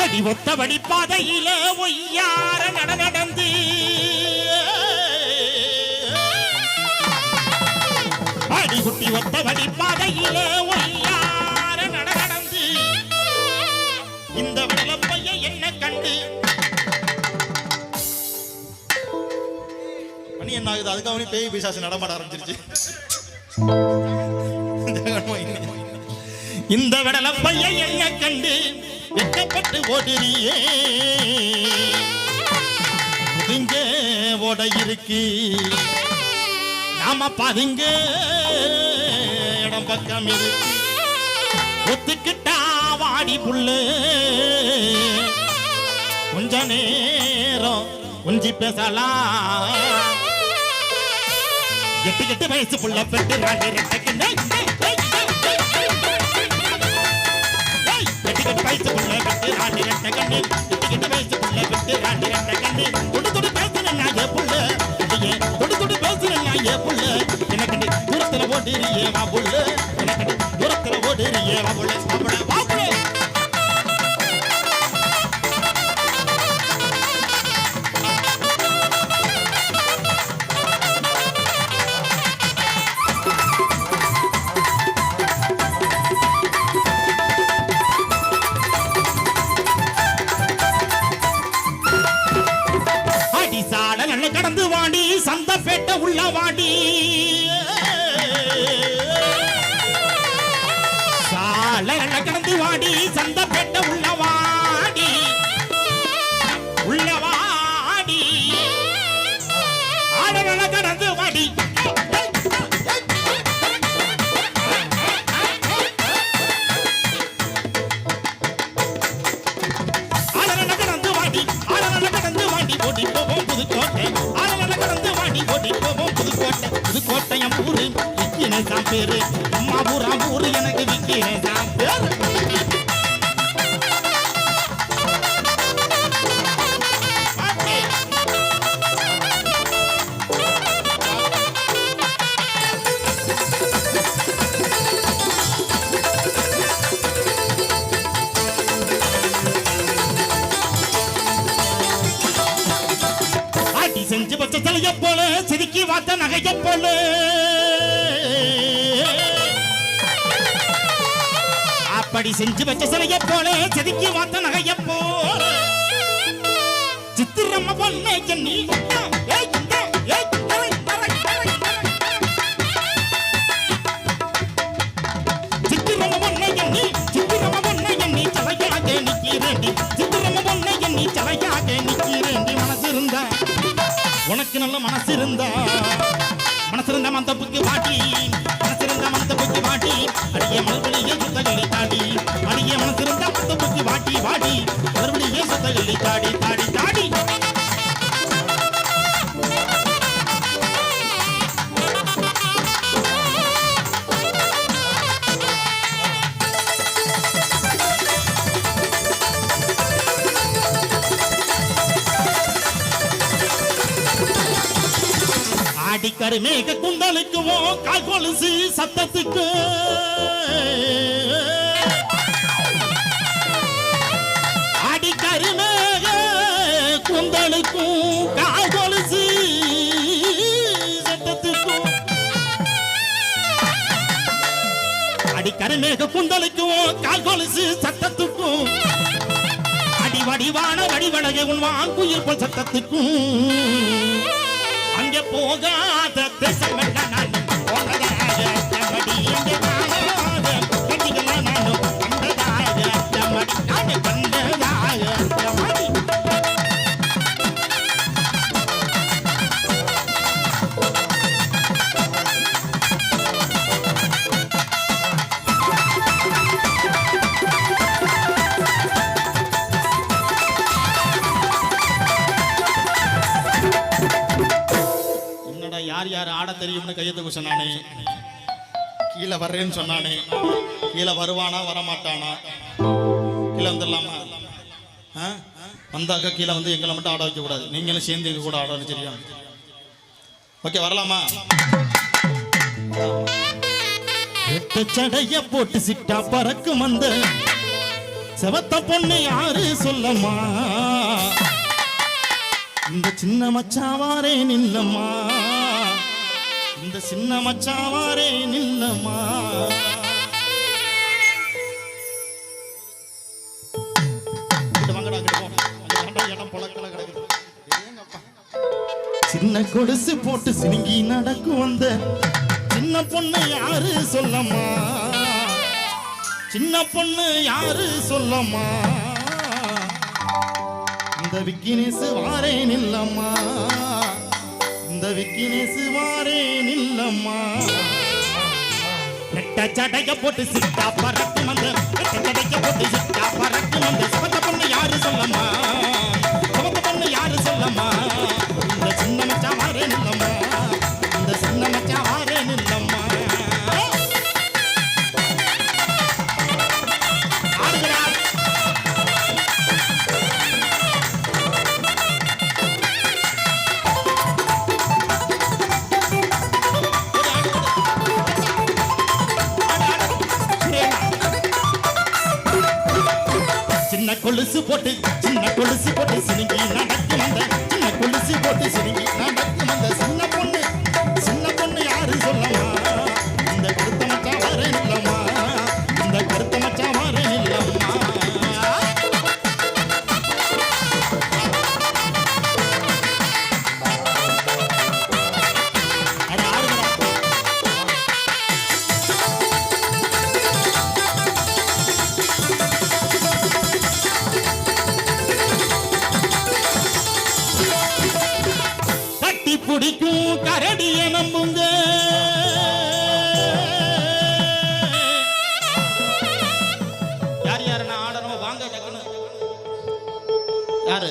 அடி ஒத்த பாதையில ஒய்யார நட நடந்து. அடி குட்டி ஒத்த பாதையில ஒய்யார நட நடந்து. இந்த வெள்ளப்பைய என்ன கண்டு? மணி என்ன ஆகுது? அதுக்கு அவனே பேய் பிசாசு நடமாட ஆரம்பிச்சிருச்சு. இந்த வெடலப்பைய என்ன கண்டு? வெட்டப்பட்டு ஓடுறியே முதுங்க ஓட இருக்கு நாம பதுங்க இடம் பக்கம் இருக்கு ஒத்துக்கிட்டா வாடி புல்லு கொஞ்ச நேரம் கொஞ்சி பேசலாம். எட்டு எட்டு வயசு புள்ள பெட்டு ராணி ஏய். எட்டு எட்டு வயசு புள்ள பெட்டு ராணி ரெட்டக்கண்ணு. எட்டு எட்டு வயசு புள்ள பெட்டு ராணி பேசுன புள்ள. பேசுன புள்ள. தூரத்துல வா புள்ள. புதுக்கோட்டை ஊரு விக்கினேசா பேரு. அம்மா ஊரா ஊரு எனக்கு விக்கினேசா பார்த்த வாத்த நகைய போல. அப்படி செஞ்சு வச்ச சிலைய போல செதுக்கி வாத்த நகைய போல. சித்திரம்ம பொண்ணை எண்ணி இருந்தா உனக்கு நல்ல மனசு இருந்தா இருந்தா மந்தப்புக்கு வாட்டி. மனசு இருந்தா மந்தப்புக்கு வாட்டி. அடிய மறுபடியே சுத்தகள்ளி தாடி அடிய மனசு இருந்தா மந்தப்புக்கு வாட்டி வாடி மறுபடியே சுத்தகள்ளி தாடி கருமேக மேக கால் கொலுசு சத்தத்துக்கு. அடி கருமேக குண்டலுக்கும் கால் கொலுசு சத்தத்துக்கும். அடி கருமேக குந்தலுக்கும் கால் கொலுசு சத்தத்துக்கும். அடி வடிவான வடிவழகை உன் வாங்குயிர் போல் சத்தத்துக்கும். போகாத தேசமெல்ல தெரியும்னு கையை தூக்க சொன்னானே. கீழே வர்றேன்னு சொன்னானே. கீழே வருவானா வரமாட்டானா? கீழே வந்துடலாமா? ஆ? வந்தாக்க கீழே வந்து எங்களை மட்டும் ஆட வைக்க கூடாது நீங்களும் சேர்ந்து எங்க கூட ஆடணும் சரியா? ஓகே வரலாமா? சடைய போட்டு சிட்டா பறக்கும் அந்த செவத்த பொண்ணு யாரு சொல்லம்மா? இந்த சின்ன மச்சாவாரே நில்லம்மா. இந்த சின்ன மச்சாவாரே நில்லம்மா. சின்ன கொலுசு போட்டு சினுங்கி நடக்கும் வந்த சின்ன பொண்ணு யாரு சொல்லம்மா? சின்ன பொண்ணு யாரு சொல்லம்மா? இந்த விக்கினேசு வாரே நில்லம்மா. இந்த விக்கினேசு வாரே நில்லம்மா. நெட்ட சடைய போட்டு சிட்டா பறக்கு வந்த நெட்ட சடைய போட்டு சிட்டா பறக்கு வந்த சிவத்த பொண்ணு யாரு சொல்லம்மா? கொலுசு குடிக்கும் கரடிய நம்புங்க. யார் யாரு நான் ஆடணும் வாங்க யாரு?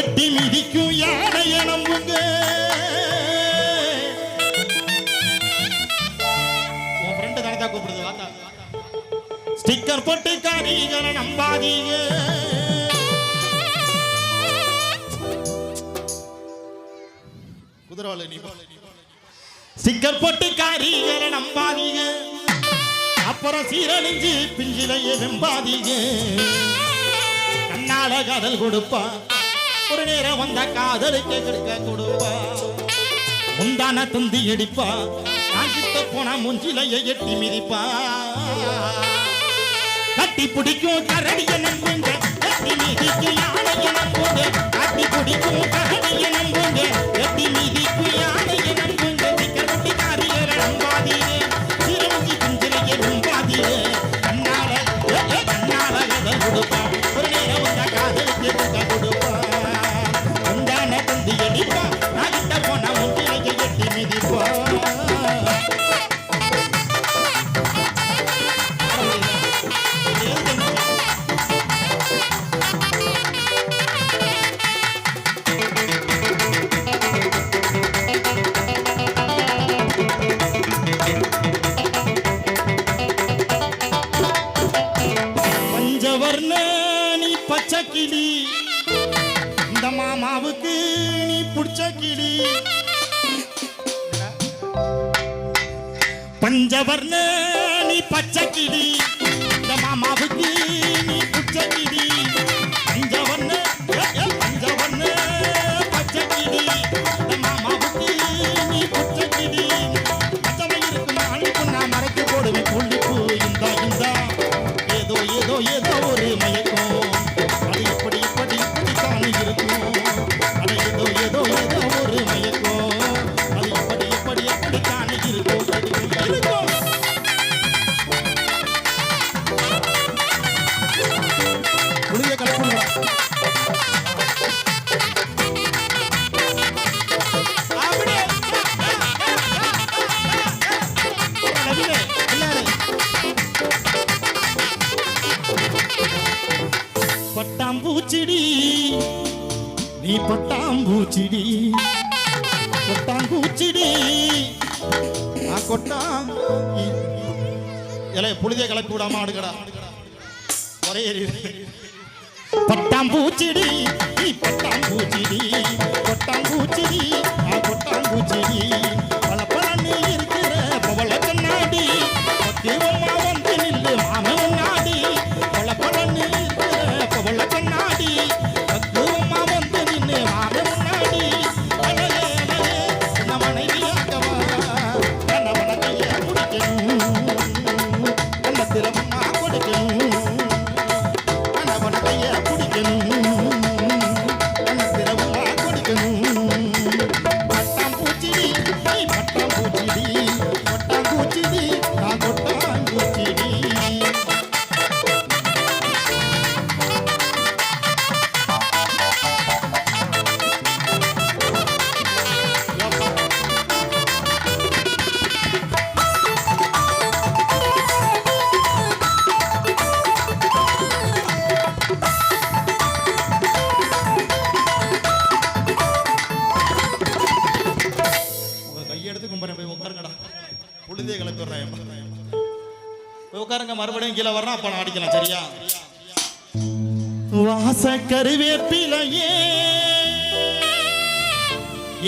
எட்டி மிதிக்கும் யானைய நம்புங்க. உன் ஃப்ரெண்டு தானே கூப்பிடுது வாத்தா. ஸ்டிக்கர் போட்டு காரிகளை நம்பாதீங்க. சிக்கர் போட்டு காரிகளை நம்பாதீங்க. அப்புறம் சீரழிஞ்சு பிஞ்சிலையே வெம்பாதீங்க. கண்ணால காதல் கொடுப்பா. ஒரு நேரம் வந்த காதலுக்கு கெடுக்க கொடுப்பா. முந்தான துந்தி அடிப்பா. நான் கிட்ட போனா எட்டி மிதிப்பா. கட்டி பிடிக்கும் கரடிய நண்பங்க பஞ்சவர்ண புளிய கலப்பி ஒரே எரியுது. பட்டாம்பூச்சிடி நீ பட்டாம்பூச்சிடி பட்டாம்பூச்சிடி ஆ பட்டாம்பூச்சிடி பல பாருங்க மறுபடியும் கீழே வரணும் அப்ப நான் அடிக்கலாம் சரியா? வாச கருவேப்பிலையே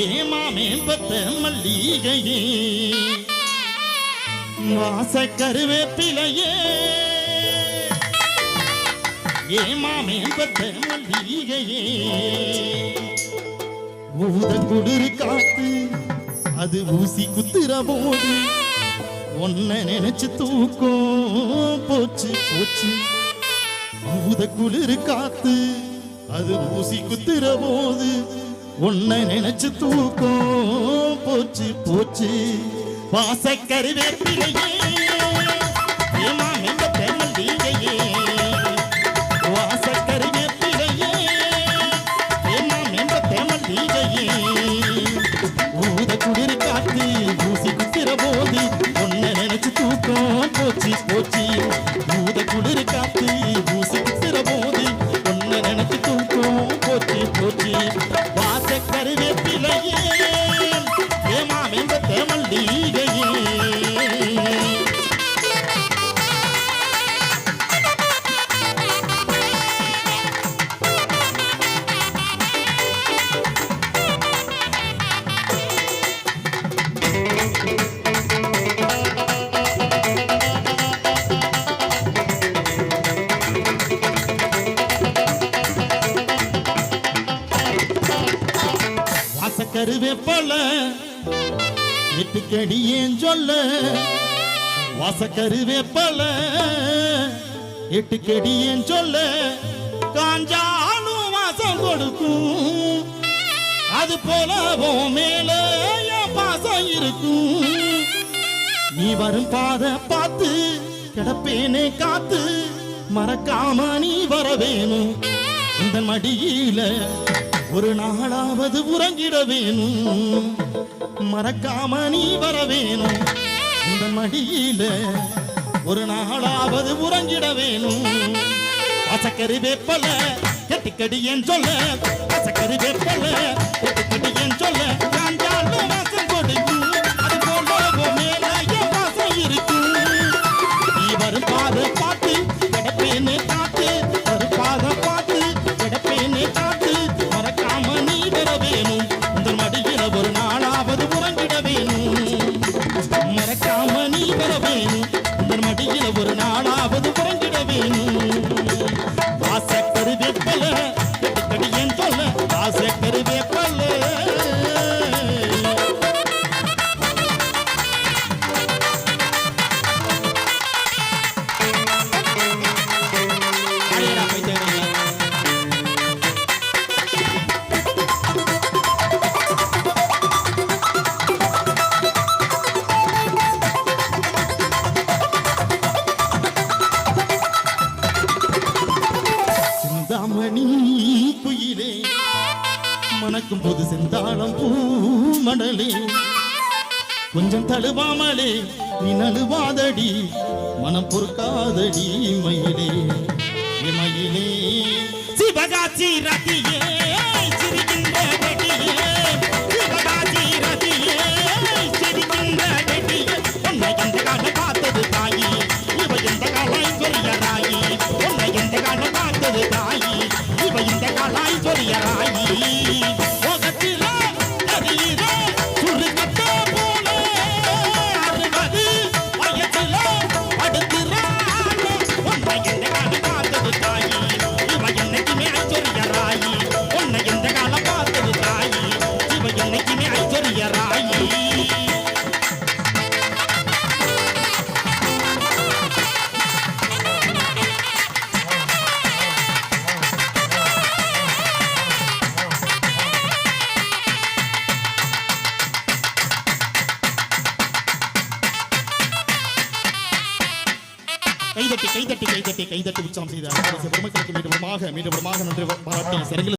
ஏமாமே பத்த மல்லிகையே வாச கருவேப்பிலையே ஏமாமே பத்த மல்லிகையே. ஊத குளிர் காத்து அது ஊசி குத்துற போது உன்னை நினைச்சு தூக்கம் போச்சு போச்சு. பூத குளிர் காத்து அது ஊசி குத்துற போது உன்னை நினைச்சு தூக்கம் போச்சு போச்சு. வாசக்கரு வேப்பிலையே ஏமா எங்க தேமல்லிகையே நீங்கையே போச்சு ஊத எட்டுக்கடி ஏன் சொல்ல? வாசக்கருவேப்பல எட்டுக்கடி ஏன் சொல்ல? காஞ்சாலும் வாசம் கொடுக்கும். அது போல மேல பாசம் இருக்கும். நீ வரும் பாத பார்த்து கிடப்பேனே காத்து மறக்காம நீ வர வேணும். இந்த மடியில ஒரு நாளாவது உறங்கிட வேணும். மறக்காம நீ வர வேணும் இந்த மடியில ஒரு நாளாவது உறங்கிட வேணும். வாசக்கரு வேப்பல கெட்டிக்கடி என் சொல்ல? வாசக்கரு வேப்பல கெட்டிக்கடி என் சொல்ல? கொஞ்சம் தழுவாமலே நீ நழுவாதடி மனம் பொறுக்காதடி மயிலே மயிலே. சிவகாசி ரத்தியே. கைதட்டி செய்த அரசு பெருமக்களுக்கு மீண்டும் மீண்டும் நன்றி பாராட்டி சிறையில்